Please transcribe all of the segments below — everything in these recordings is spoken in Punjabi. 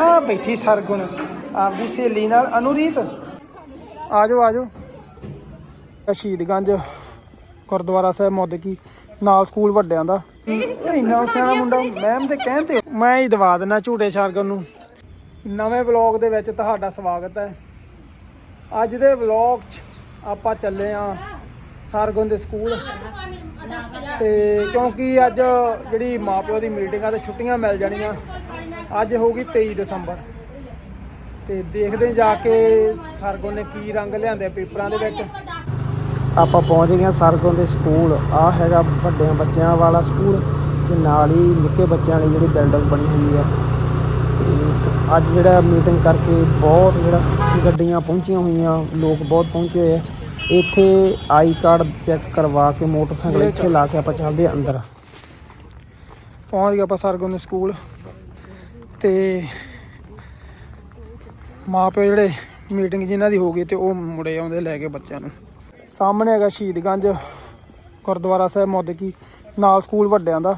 ਆ ਬੈਠੀ ਸਰਗੁਣ, ਆਪਦੀ ਸਹੇਲੀ ਨਾਲ ਅਨੁਰੀਤ। ਆਜੋ ਆਜੋ। ਸ਼ਹੀਦਗੰਜ ਗੁਰਦੁਆਰਾ ਸਾਹਿਬ ਮੋਦਕੀ ਨਾਲ ਸਕੂਲ ਵੱਡਿਆਂ ਦਾ। ਇੰਨਾ ਸਿਆਣਾ ਮੁੰਡਾ, ਮੈਮ ਦੇ ਕਹਿਣ ਤੇ। ਮੈਂ ਹੀ ਦਵਾ ਦਿੰਦਾ ਝੂਟੇ ਸਰਗੁਣ ਨੂੰ। ਨਵੇਂ ਵਲੌਗ ਦੇ ਵਿੱਚ ਤੁਹਾਡਾ ਸਵਾਗਤ ਹੈ। ਅੱਜ ਦੇ ਵਲੌਗ 'ਚ ਆਪਾਂ ਚੱਲੇ ਆ ਸਰਗੁਣ ਦੇ ਸਕੂਲ। ਤੇ ਕਿਉਂਕਿ ਅੱਜ ਜਿਹੜੀ ਮਾਪਿਓ ਦੀ ਮੀਟਿੰਗ ਆ ਤੇ ਛੁੱਟੀਆਂ ਮਿਲ ਜਾਣੀਆਂ। ਅੱਜ ਹੋਊਗੀ 23 ਦਸੰਬਰ। ਤੇ ਦੇਖਦੇ ਹਾਂ ਜਾ ਕੇ ਸਰਗੁਣ ਨੇ ਕੀ ਰੰਗ ਲਿਆਂਦੇ ਪੇਪਰਾਂ ਦੇ ਵਿੱਚ। ਆਪਾਂ ਪਹੁੰਚ ਗਏ ਹਾਂ ਸਰਗੁਣ ਦੇ ਸਕੂਲ। ਆ ਹੈਗਾ ਵੱਡਿਆਂ ਬੱਚਿਆਂ ਵਾਲਾ ਸਕੂਲ ਤੇ ਨਾਲ ਹੀ ਨਿੱਕੇ ਬੱਚਿਆਂ ਲਈ ਜਿਹੜੀ ਬਿਲਡਿੰਗ ਬਣੀ ਹੋਈ ਆ ਤੇ ਅੱਜ ਜਿਹੜਾ ਮੀਟਿੰਗ ਕਰਕੇ ਬਹੁਤ ਜਿਹੜਾ ਗੱਡੀਆਂ ਪਹੁੰਚੀਆਂ ਹੋਈਆਂ ਲੋਕ ਬਹੁਤ ਪਹੁੰਚੇ ਹੋਏ ਆ। ਇੱਥੇ ਆਈ ਕਾਰਡ ਚੈੱਕ ਕਰਵਾ ਕੇ ਮੋਟਰਸਾਈਕਲ ਇੱਥੇ ਲਾ ਕੇ ਆਪਾਂ ਚੱਲਦੇ ਆ ਅੰਦਰ। ਪਹੁੰਚ ਗਏ ਆਪਾਂ ਸਰਗੁਣ ਦੇ ਸਕੂਲ। ਤੇ ਮਾਪੇ ਜਿਹੜੇ ਮੀਟਿੰਗ ਜਿਨ੍ਹਾਂ ਦੀ ਹੋ ਗਈ ਤੇ ਉਹ ਮੁੜੇ ਆਉਂਦੇ ਲੈ ਕੇ ਬੱਚਿਆਂ ਨੂੰ। ਸਾਹਮਣੇ ਹੈਗਾ ਸ਼ਹੀਦਗੰਜ ਗੁਰਦੁਆਰਾ ਸਾਹਿਬ ਮੋਦਕੀ ਨਾਲ ਸਕੂਲ ਵੱਡਿਆਂ ਦਾ।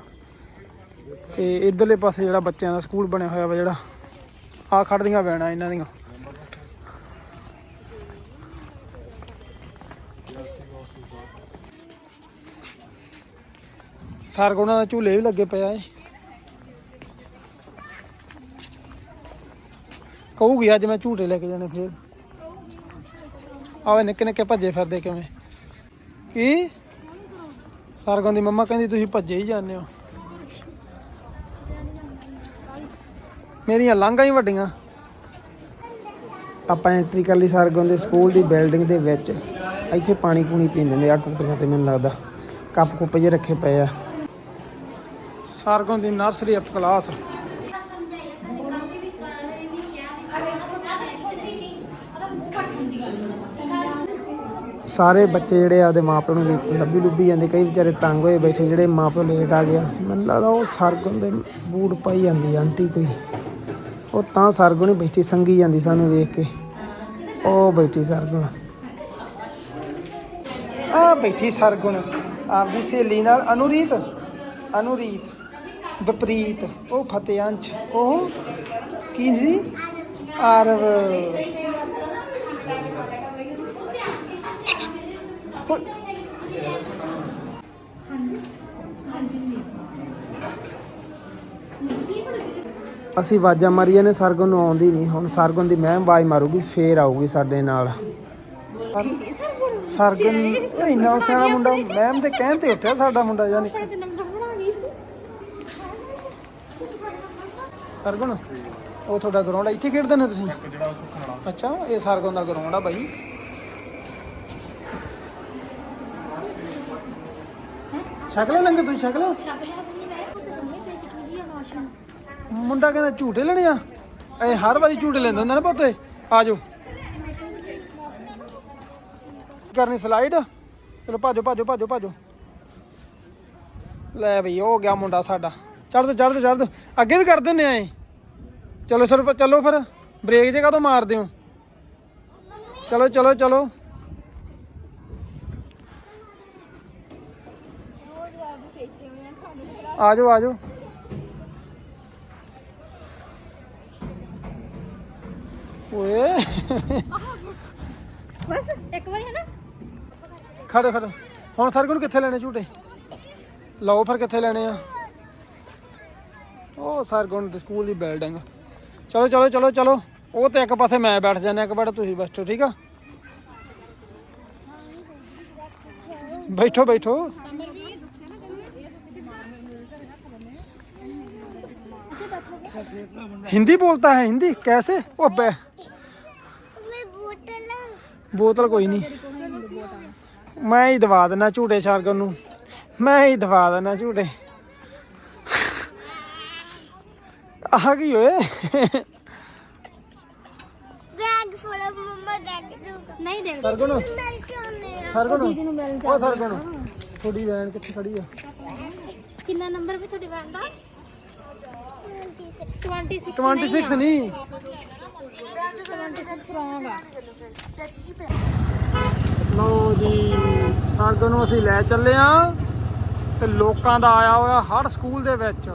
ਤੇ ਇਧਰਲੇ ਪਾਸੇ ਜਿਹੜਾ ਬੱਚਿਆਂ ਦਾ ਸਕੂਲ ਬਣਿਆ ਹੋਇਆ ਵਾ ਜਿਹੜਾ ਆ ਖੜਦੀਆਂ ਵੈਣਾ ਇਹਨਾਂ ਦੀਆਂ। ਸਰਗੁਣਾ ਦਾ ਝੂਲੇ ਵੀ ਲੱਗੇ ਪਿਆ ਏ ਕਹੂਗੀ ਅੱਜ ਮੈਂ ਝੂਟੇ ਲੈ ਕੇ ਜਾਣੇ ਫੇਰ। ਆਵੇ ਨਿੱਕੇ ਨਿੱਕੇ ਭੱਜੇ ਫਿਰਦੇ ਕਿਵੇਂ। ਕੀ? ਸਰਗੁਣ ਦੀ ਮੰਮਾ ਕਹਿੰਦੀ ਤੁਸੀਂ ਭੱਜੇ ਹੀ ਜਾਂਦੇ ਹੋ। ਮੇਰੀਆਂ ਲਾਂਘਾਂ ਹੀ ਵੱਡੀਆਂ। ਆਪਾਂ ਐਂਟਰੀ ਕਰ ਲਈ ਸਰਗੁਣ ਦੇ ਸਕੂਲ ਦੀ ਬਿਲਡਿੰਗ ਦੇ ਵਿੱਚ। ਇੱਥੇ ਪਾਣੀ ਪੂਣੀ ਪੀਂਦੇ ਨੇ ਆ ਟੁੱਟੀਆਂ ਤੇ ਮੈਨੂੰ ਲੱਗਦਾ। ਕੱਪ ਕੁੱਪ ਜੇ ਰੱਖੇ ਪਏ ਆ। ਸਰਗੁਣ ਦੀ ਨਰਸਰੀ ਅਪ ਕਲਾਸ। ਸਾਰੇ ਬੱਚੇ ਜਿਹੜੇ ਆਪਦੇ ਮਾਪਿਆਂ ਨੂੰ ਵੇਖ ਲੱਭੀ ਲੁੱਭੀ ਜਾਂਦੇ ਕਈ ਵਿਚਾਰੇ ਤੰਗ ਹੋਏ ਬੈਠੇ ਜਿਹੜੇ ਮਾਪਿਓ ਲੇਟ ਆ ਗਿਆ ਮੈਨੂੰ ਲੱਗਦਾ ਉਹ ਸਰਗੁਣ ਦੇ ਬੂਟ ਪਾਈ ਜਾਂਦੀ ਆਂਟੀ ਕੋਈ। ਉਹ ਤਾਂ ਸਰਗੁਣ ਹੀ ਬੈਠੀ ਸੰਗੀ ਜਾਂਦੀ ਸਾਨੂੰ ਵੇਖ ਕੇ। ਉਹ ਬੈਠੀ ਸਰਗੁਣ ਆ ਬੈਠੀ ਸਰਗੁਣ, ਆਪਦੀ ਸਹੇਲੀ ਨਾਲ ਅਨੁਰੀਤ ਅਨੁਰੀਤ, ਵਿਪਰੀਤ, ਉਹ ਫਤਿਆੰਸ਼ ਉਹ ਕੀ ਸੀ ਆਰਵ। ਅਸੀਂ ਆਵਾਜ਼ਾਂ ਮਾਰੀਆਂ ਨੇ, ਸਰਗੁਣ ਨੂੰ ਆਉਂਦੀ ਨਹੀਂ, ਹੁਣ ਸਰਗੁਣ ਦੀ ਮੈਂ ਆਵਾਜ਼ ਮਾਰੂਗੀ, ਫੇਰ ਆਊਗੀ ਸਾਡੇ ਨਾਲ। ਸਰਗੁਣ ਇਹ ਇੰਨਾ ਸਿਆਣਾ ਮੁੰਡਾ ਮੈਮ ਦੇ ਕਹਿਣ ਤੇ ਉੱਠਿਆ ਸਾਡਾ ਮੁੰਡਾ ਯਾਨੀ। ਸਰਗੁਣ ਉਹ ਤੁਹਾਡਾ ਗਰਾਊਂਡ ਇੱਥੇ ਖੇਡਦੇ ਨੇ ਤੁਸੀਂ? ਅੱਛਾ ਇਹ ਸਰਗੁਣ ਦਾ ਗਰਾਊਂਡ ਆ ਬਾਈ। ਛਕਲਾ ਲੰਗੇ ਤੁਸੀਂ ਛਕਲਾ ਮੁੰਡਾ ਕਹਿੰਦਾ ਝੂਟੇ ਲੈਣੇ ਆ। ਇਹ ਹਰ ਵਾਰੀ ਝੂਟੇ ਲੈਂਦਾ ਹੁੰਦਾ ਨਾ ਪੁੱਤੇ ਆ ਕਰਨੀ ਸਲਾਈਡ ਚਲੋ ਭਾਜੋ ਭਾਜੋ ਭਾਜੋ ਭਾਜੋ। ਲੈ ਬਈ, ਉਹ ਗਿਆ ਮੁੰਡਾ ਸਾਡਾ। ਚੜ ਦੋ ਚੜ ਦੋ ਚੜ ਦੋ ਅੱਗੇ ਵੀ ਕਰ ਦਿੰਨੇ ਆ ਚਲੋ ਸਰ ਚਲੋ ਫਿਰ। ਬ੍ਰੇਕ ਜੇ ਕਾਹਤੋਂ ਮਾਰਦੇ ਹੋ? ਚਲੋ ਚਲੋ ਚਲੋ। ਆ ਜਾਓ ਆ ਜਾਓ ਓਏ ਬਸ, ਇੱਕ ਵਾਰੀ ਹੈ ਨਾ। ਖੜੇ ਖੜੇ ਹੁਣ ਸਰਗੁਣ ਕਿੱਥੇ ਲੈਣੇ ਝੂਟੇ ਲਓ ਫਿਰ ਕਿੱਥੇ ਲੈਣੇ ਆ ਉਹ ਸਰਗੁਣ ਦੇ ਸਕੂਲ ਦੀ ਬਿਲਡਿੰਗ ਚਲੋ ਚਲੋ ਚਲੋ ਚਲੋ ਉਹ ਤੇ ਇੱਕ ਪਾਸੇ ਮੈਂ ਬੈਠ ਜਾਂਦੇ ਇੱਕ ਪਾਸੇ ਤੁਸੀਂ ਬੈਠੋ ਠੀਕ ਆ ਬੈਠੋ ਬੈਠੋ हिंदी बोलता है हिंदी कैसे वो बे ਬੋਤਲ ਕੋਈ ਨਹੀਂ ਮੈਂ ਹੀ ਦਵਾ ਦੇਣਾ ਝੂਟੇ ਸ਼ਾਰਗਨ ਨੂੰ। ਮੈਂ ਹੀ ਦਵਾ ਦੇਣਾ ਝੂਟੇ। ਆ ਗਈ ਓਏ? ਬੈਗ ਫੋੜਾ ਮੰਮਾ ਡੈਗ ਦੂਗਾ ਨਹੀਂ ਦੇਖ ਸਰਗੁਣ। ਮਿਲ ਕੇ ਆਉਣੇ ਆ। ਸਰਗੁਣ। ਦੀਦੀ ਨੂੰ ਮਿਲ ਉਹ ਸਰਗੁਣ। ਤੁਹਾਡੀ ਵੈਨ ਕਿੱਥੇ ਖੜੀ ਆ? ਕਿੰਨਾ ਨੰਬਰ ਵੀ ਤੁਹਾਡੀ ਵੈਨ ਦਾ? 26 26 ਨਹੀਂ 26 ਰੋਂਗ ਆ। ਲਓ ਜੀ ਸਰਗੁਣ ਨੂੰ ਅਸੀਂ ਲੈ ਚੱਲੇ ਆ ਤੇ ਲੋਕਾਂ ਦਾ ਆਇਆ ਹੋਇਆ ਹਰ ਸਕੂਲ ਦੇ ਵਿੱਚ।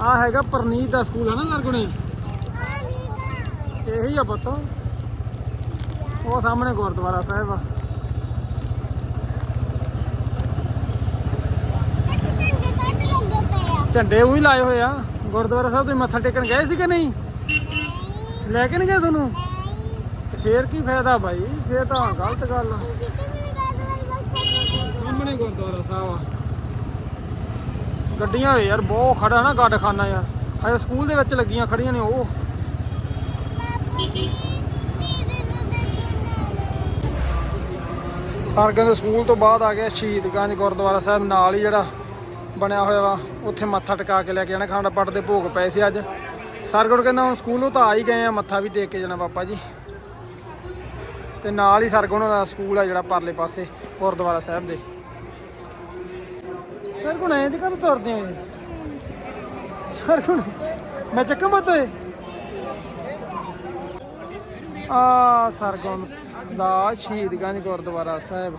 ਆ ਹੈਗਾ ਪਰਨੀਤ ਦਾ ਸਕੂਲ, ਹੈ ਨਾ ਸਰਗੁਣੇ ਇਹੀ ਆ ਪੁੱਤ। ਉਹ ਸਾਹਮਣੇ ਗੁਰਦੁਆਰਾ ਸਾਹਿਬ ਆ। ਝੰਡੇ ਉਹੀ ਲਾਏ ਹੋਏ ਆ। ਗੁਰਦੁਆਰਾ ਸਾਹਿਬ ਤੁਸੀਂ ਮੱਥਾ ਟੇਕਣ ਗਏ ਸੀ ਕਿ ਨਹੀਂ? ਲੈ ਕੇ ਨਹੀਂ ਗਏ ਤੁਹਾਨੂੰ? ਫੇਰ ਕੀ ਫਾਇਦਾ ਭਾਈ ਫੇਰ ਤਾਂ ਗਲਤ ਗੱਲ ਆ। ਸਾਹਮਣੇ ਗੁਰਦੁਆਰਾ ਸਾਹਿਬ ਆ। ਗੱਡੀਆਂ ਵੇ ਯਾਰ, ਬਹੁਤ ਖੜਾ ਨਾ ਗੱਡਖਾਨਾ ਯਾਰ। ਹਜੇ ਸਕੂਲ ਦੇ ਵਿੱਚ ਲੱਗੀਆਂ ਖੜੀਆਂ ਨੇ ਉਹ। ਸਰਗਨ ਦੇ ਸਕੂਲ ਤੋਂ ਬਾਅਦ ਆ ਗਿਆ ਸ਼ਹੀਦਗੰਜ ਗੁਰਦੁਆਰਾ ਸਾਹਿਬ, ਨਾਲ ਹੀ ਜਿਹੜਾ ਬਣਿਆ ਹੋਇਆ ਵਾ, ਉੱਥੇ ਮੱਥਾ ਟਿਕਾ ਕੇ ਲੈ ਕੇ ਜਾਣਾ ਖੰਡ ਪੱਟ ਦੇ ਭੋਗ ਪਏ ਸੀ ਅੱਜ। ਸਰਗੁਣ ਕਹਿੰਦਾ ਹੁਣ ਸਕੂਲੋਂ ਤਾਂ ਆ ਹੀ ਗਏ ਆ, ਮੱਥਾ ਵੀ ਟੇਕ ਕੇ ਜਾਣਾ ਪਾਪਾ ਜੀ। ਤੇ ਨਾਲ ਹੀ ਸਰਗੁਣ ਦਾ ਸਕੂਲ ਆ ਜਿਹੜਾ ਪਰਲੇ ਪਾਸੇ, ਗੁਰਦੁਆਰਾ ਸਾਹਿਬ ਦੇ। ਸਰਗੁਣ ਐਂ ਚ ਕਦ ਤੁਰਦੇ ਆ ਸਰਗੁਣ ਮੈਂ ਚੱਕਾਂ ਮਤੇ ਆ ਸਰਗੁਣ ਦਾ ਸ਼ਹੀਦਗੰਜ ਗੁਰਦੁਆਰਾ ਸਾਹਿਬ।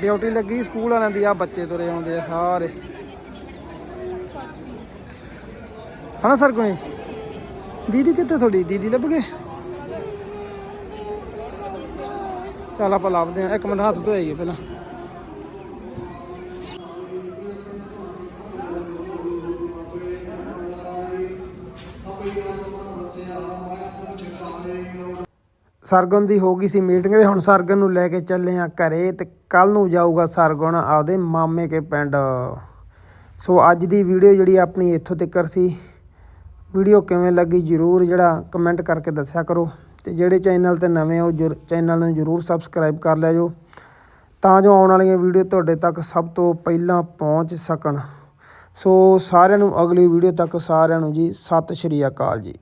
ਡਿਊਟੀ ਲੱਗੀ ਸਕੂਲ ਵਾਲਿਆਂ ਦੀ, ਆ ਬੱਚੇ ਤੁਰੇ ਆਉਂਦੇ ਆ ਸਾਰੇ। ਹਨਾ ਸਰਗੁਣੇ ਦੀਦੀ ਕਿੱਥੇ ਤੁਹਾਡੀ? ਦੀਦੀ ਲੱਭ ਗਏ? ਚੱਲ ਆਪਾਂ ਲੱਭਦੇ ਆ ਇੱਕ ਮਿੰਟ ਹੱਥ ਧੋਈਏ ਪਹਿਲਾਂ। ਸਰਗੁਣ ਦੀ ਹੋ ਗਈ ਸੀ ਮੀਟਿੰਗ ਤੇ ਹੁਣ ਸਰਗਨ ਨੂੰ ਲੈ ਕੇ ਚੱਲੇ ਆ ਘਰੇ ਤੇ ਕੱਲ ਨੂੰ ਜਾਊਗਾ ਸਰਗੁਣ ਆਪਦੇ ਮਾਮੇ ਕੇ ਪਿੰਡ। ਸੋ ਅੱਜ ਦੀ ਵੀਡੀਓ ਜਿਹੜੀ ਆਪਣੀ ਇੱਥੋਂ ਤੱਕ ਸੀ। ਵੀਡੀਓ ਕਿਵੇਂ ਲੱਗੀ ਜਰੂਰ ਜਿਹੜਾ ਕਮੈਂਟ ਕਰਕੇ ਦੱਸਿਆ ਕਰੋ। ਤੇ ਜਿਹੜੇ ਚੈਨਲ ਤੇ ਨਵੇਂ ਹੋ ਚੈਨਲ ਨੂੰ ਜਰੂਰ ਸਬਸਕ੍ਰਾਈਬ ਕਰ ਲਿਆ ਜੋ, ਤਾਂ ਜੋ ਆਉਣ ਵਾਲੀਆਂ ਵੀਡੀਓ ਤੁਹਾਡੇ ਤੱਕ ਸਭ ਤੋਂ ਪਹਿਲਾਂ ਪਹੁੰਚ ਸਕਣ। ਸੋ ਸਾਰਿਆਂ ਨੂੰ ਅਗਲੀ ਵੀਡੀਓ ਤੱਕ ਸਾਰਿਆਂ ਨੂੰ ਜੀ, ਸਤਿ ਸ਼੍ਰੀ ਅਕਾਲ ਜੀ।